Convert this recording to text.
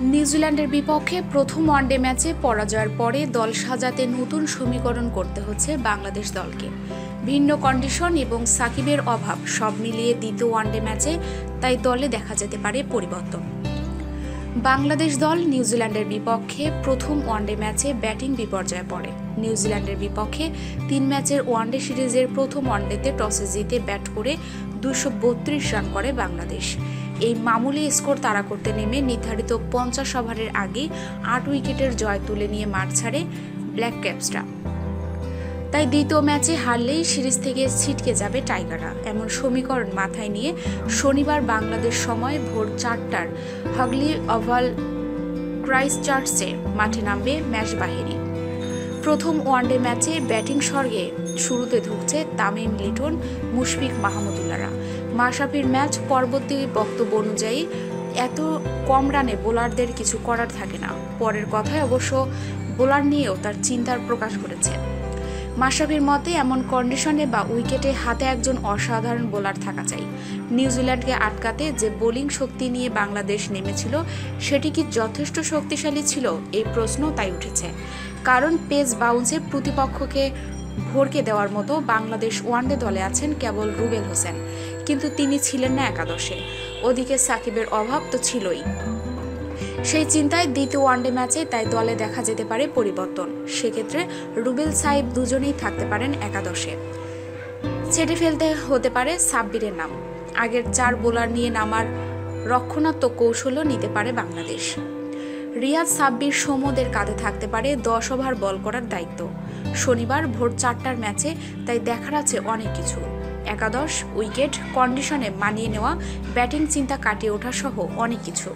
নিউজিল্যান্ডের বিপক্ষে প্রথম ওয়ানডে ম্যাচে পরাজয়ের পরে দল সাজাতে নতুন সমীকরণ করতে হচ্ছে বাংলাদেশ দলকে। ভিন্ন কন্ডিশন এবং সাকিবের অভাব সব মিলিয়ে দ্বিতীয় ওয়ানডে ম্যাচে তাই দলে দেখা যেতে পারে পরিবর্তন। বাংলাদেশ দল নিউজিল্যান্ডের বিপক্ষে প্রথম ওয়ানডে ম্যাচে ব্যাটিং বিপর্যয়ে পড়ে। নিউজিল্যান্ডের বিপক্ষে তিন ম্যাচের ওয়ানডে সিরিজের প্রথম ওয়ানডেতে টসে জিতে ব্যাট করে দুশো রান করে বাংলাদেশ। এই মামুলি স্কোর তাড়া করতে নেমে নির্ধারিত পঞ্চাশ ওভারের আগে আট উইকেটের জয় তুলে নিয়ে মাঠ ছাড়ে ব্ল্যাক ক্যাপসরা। তাই দ্বিতীয় ম্যাচে হারলেই সিরিজ থেকে ছিটকে যাবে টাইগাররা। এমন সমীকরণ মাথায় নিয়ে শনিবার বাংলাদেশ সময় ভোর চারটার হগলি ওভাল ক্রাইস্ট চার্চে মাঠে নামবে ম্যাচ বাহিনী। প্রথম ওয়ানডে ম্যাচে ব্যাটিং স্বর্গে শুরুতে ঢুকছে তামিম লিটন, মুশফিক মাহমুদুল্লাহরা মাশরাফির ম্যাচ পরবর্তী বক্তব্য অনুযায়ী এত কম রানে বোলারদের কিছু করার থাকে না। পরের কথায় অবশ্য বোলার নিয়েও তার চিন্তার প্রকাশ করেছে মাশরাফির মতে, এমন কন্ডিশনে বা উইকেটে হাতে একজন অসাধারণ বোলার থাকা চাই। নিউজিল্যান্ডকে আটকাতে যে বোলিং শক্তি নিয়ে বাংলাদেশ নেমেছিল, সেটি কি যথেষ্ট শক্তিশালী ছিল? এই প্রশ্ন তাই উঠেছে। কারণ পেস বাউন্সে প্রতিপক্ষকে ভরকে দেওয়ার মতো বাংলাদেশ ওয়ানডে দলে আছেন কেবল রুবেল হোসেন। কিন্তু তিনি ছিলেন না একাদশে। ওদিকে সাকিবের অভাব তো ছিলই। সেই চিন্তায় দ্বিতীয় ওয়ানডে ম্যাচে তাই দলে দেখা যেতে পারে পরিবর্তন। সেক্ষেত্রে রুবেল সাহেব দুজনেই থাকতে পারেন একাদশে। ছেড়ে ফেলতে হতে পারে সাব্বিরের নাম। আগের চার বোলার নিয়ে নামার রক্ষণাত্মক কৌশলও নিতে পারে বাংলাদেশ। রিয়াদ সাব্বির সমদের কাঁধে থাকতে পারে দশ ওভার বল করার দায়িত্ব। শনিবার ভোর চারটার ম্যাচে তাই দেখার আছে অনেক কিছু। একাদশ উইকেট, কন্ডিশনে মানিয়ে নেওয়া, ব্যাটিং চিন্তা কাটিয়ে ওঠা সহ অনেক কিছু।